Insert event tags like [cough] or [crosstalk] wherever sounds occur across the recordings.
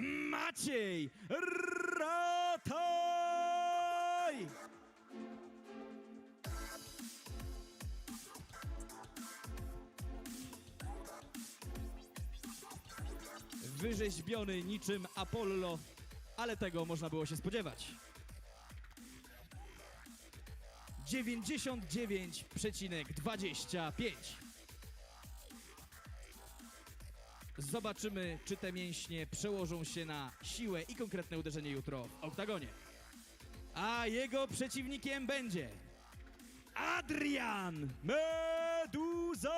Maciej Rataj! Wyrzeźbiony niczym Apollo, ale tego można było się spodziewać. 99,25. Zobaczymy, czy te mięśnie przełożą się na siłę i konkretne uderzenie jutro w oktagonie. A jego przeciwnikiem będzie Adrian Meduza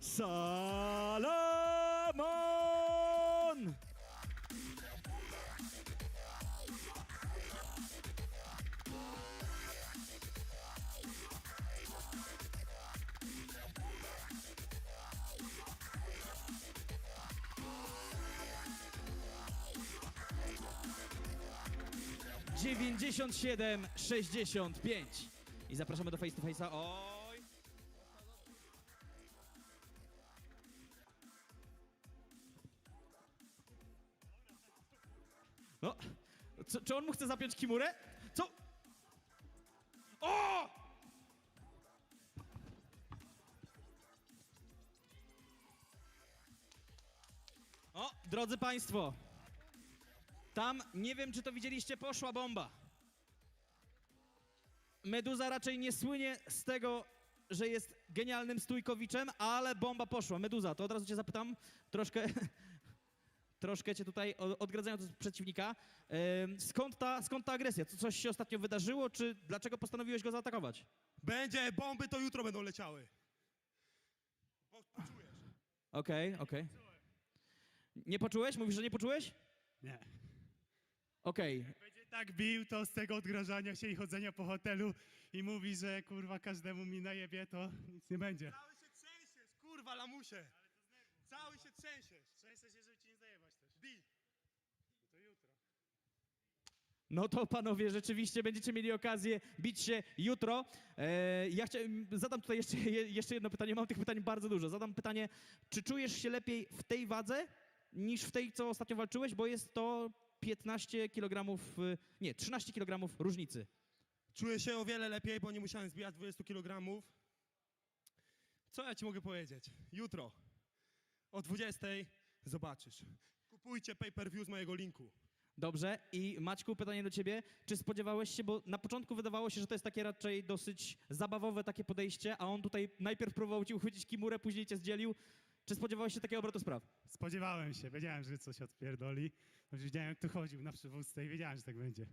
Sam. 97 65. I zapraszamy do face to face'a. Oj! No, C czy on mu chce zapiąć kimurę? Co? O! O, drodzy Państwo, tam, nie wiem czy to widzieliście, poszła bomba. Meduza raczej nie słynie z tego, że jest genialnym stójkowiczem, ale bomba poszła. Meduza, to od razu cię zapytam, troszkę, [laughs] troszkę cię tutaj o- odgradzając od przeciwnika. Skąd, ta, skąd ta agresja? Co, coś się ostatnio wydarzyło, czy dlaczego postanowiłeś go zaatakować? Będzie, bomby to jutro będą leciały. Po, poczujesz. Okej, okej. Nie poczułeś? Mówisz, że nie poczułeś? Nie. Okej, Będzie tak bił, to z tego odgrażania się i chodzenia po hotelu i mówi, że kurwa każdemu mi najebie, to nic nie będzie. Cały się trzęsiesz, kurwa lamusie. Cały się trzęsiesz. Często się, żeby ci nie zajebać też. Di. To jutro. No to panowie, rzeczywiście będziecie mieli okazję bić się jutro. E, ja chciałem, zadam tutaj jeszcze, je- jeszcze jedno pytanie, mam tych pytań bardzo dużo. Zadam pytanie, czy czujesz się lepiej w tej wadze niż w tej, co ostatnio walczyłeś, bo jest to 15 kg, y, nie, 13 kg różnicy. Czuję się o wiele lepiej, bo nie musiałem zbijać 20 kg. Co ja ci mogę powiedzieć? Jutro o 20 zobaczysz. Kupujcie pay-per-view z mojego linku. Dobrze. I Maćku, pytanie do ciebie. Czy spodziewałeś się, bo na początku wydawało się, że to jest takie raczej dosyć zabawowe takie podejście, a on tutaj najpierw próbował ci uchwycić kimurę, później cię zdzielił. Czy spodziewałeś się takiego obrotu spraw? Spodziewałem się, wiedziałem, że coś odpierdoli. Jak tu chodził na przywódce i wiedziałem, że tak będzie.